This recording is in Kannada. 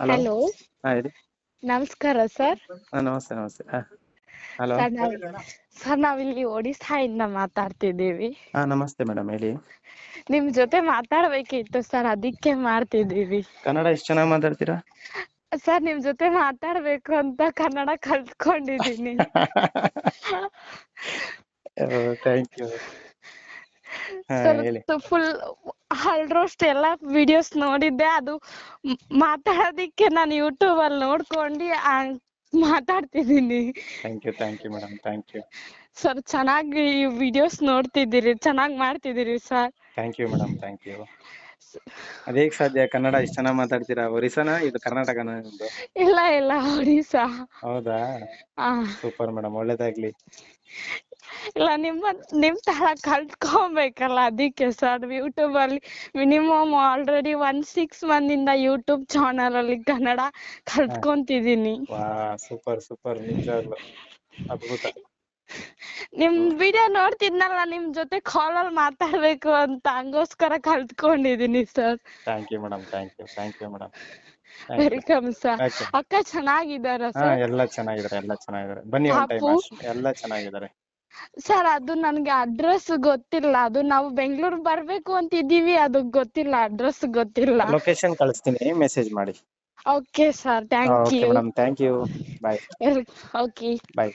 ಹಲೋ ಹೇಳಿ. ನಮಸ್ಕಾರ ಸರ್ ಹಾಂ ನಮಸ್ತೆ ನಮಸ್ತೆ. ಹಾಂ. ಹಲೋ ಸರ್ ನಾವ್ ಸರ್ ನಾವಿಲ್ಲಿ ಒಡಿಸ್ಸಾಯಿಂದ ಮಾತಾಡ್ತಿದ್ದೀವಿ. ಹಾಂ ನಮಸ್ತೆ ಮೇಡಮ್ ಹೇಳಿ. ನಿಮ್ ಜೊತೆ ಮಾತಾಡ್ಬೇಕಿತ್ತು ಸರ್ ಅದಕ್ಕೆ ಮಾಡ್ತಿದ್ದೀವಿ. ಕನ್ನಡ ಎಷ್ಟು ಚೆನ್ನಾಗಿ ಮಾತಾಡ್ತೀರಾ? ಸರ್ ನಿಮ್ ಜೊತೆ ಮಾತಾಡ್ಬೇಕು ಅಂತ ಕನ್ನಡ ಕಲ್ತ್ಕೊಂಡಿದೀನಿ ಥ್ಯಾಂಕ್ ಯು ಹಾಂ ಸರ್ ಹೇಳಿ. ಫುಲ್ ಆಲ್ಮೋಸ್ಟ್ ಎಲ್ಲಾ ವಿಡಿಯೋಸ್ ನೋಡಿದ್ದೆ. ಅದು ಮಾತಾಡದಿಕ್ಕೆ ನಾನು ಯೂಟ್ಯೂಬ್ ಅಲ್ಲಿ ನೋಡ್ಕೊಂಡು ಆ, ಮಾತಾಡ್ತಿದ್ದೀನಿ. Thank you thank you madam thank you sir ಚೆನ್ನಾಗಿ ವಿಡಿಯೋಸ್ ನೋಡ್ತಿದ್ದೀರಿ ಚೆನ್ನಾಗಿ ಮಾಡ್ತಿದ್ದೀರಿ sir. Thank you madam thank you ಅದೇಗ್ ಸಾಧ್ಯ ಕನ್ನಡ ಇಷ್ಟ ಚೆನ್ನಾಗಿ ಮಾತಾಡ್ತೀರಾ? ಒರಿಸ್ಸಾನ? ಇದು ಕರ್ನಾಟಕನ ನಿಮ್ದು? ಇಲ್ಲ ಇಲ್ಲ ಒಡಿಸ್ಸಾ ಹೌದಾ? ಆ, ಸೂಪರ್ ಮೇಡಮ್ ಒಳ್ಳೇದಾಗ್ಲಿ. ಇಲ್ಲ ನಿಮ್ಮ ನಿಮ್ ತರ ಕಲ್ತ್ಕೊಬೇಕಲ್ಲ ಅದಕ್ಕೆ ಸರ್. ಯೂಟ್ಯೂಬ್ ಅಲ್ಲಿ ಮಿನಿಮಮ್ ಆಲ್ರೆಡಿ ಒನ್ ಸಿಕ್ಸ್ ಇಂದ ಯೂಟ್ಯೂಬ್ ಚಾನಲ್ ಅಲ್ಲಿ ಕನ್ನಡ ಕಲ್ತ್ಕೊಂತಿದೀನಿ ವಾ ಸೂಪರ್ ಸೂಪರ್. ನಿಜವಾಗ್ಲು ಅದ್ಭುತ. ನಿಮ್ ವಿಡಿಯೋ ನೋಡ್ತಿದ್ನಲ್ಲ ನಿಮ್ ಜೊತೆ ಕಾಲ್ ಅಲ್ಲಿ ಮಾತಾಡ್ಬೇಕು ಅಂತ ಹಂಗೋಸ್ಕರ ಕಲ್ತ್ಕೊಂಡಿದೀನಿ sir thank you madam thank you thank you madam welcome sir ಅಕ್ಕ ಚೆನ್ನಾಗಿದ್ದಾರ ಹಾ ಸರ್ ಎಲ್ಲ ಚೆನ್ನಾಗಿದ್ದಾರೆ ಎಲ್ಲ ಚೆನ್ನಾಗಿದ್ದಾರೆ. ಬನ್ನಿ ಒನ್ ಟೈಮ್ ಪಾಪು? ಎಲ್ಲ ಚೆನ್ನಾಗಿದ್ದಾರೆ. ಸರ್ ಅದು ನನ್ಗೆ ಅಡ್ರೆಸ್ ಗೊತ್ತಿಲ್ಲ. ಅದು ನಾವು ಬೆಂಗಳೂರು ಬರ್ಬೇಕು ಅಂತಿದೀವಿ ಅದು ಗೊತ್ತಿಲ್ಲ ಅಡ್ರೆಸ್ ಗೊತ್ತಿಲ್ಲ. ಲೊಕೇಶನ್ ಕಳಿಸ್ತೀನಿ ಮೆಸೇಜ್ ಮಾಡಿ. Okay sir thank okay you madam thank you bye okay bye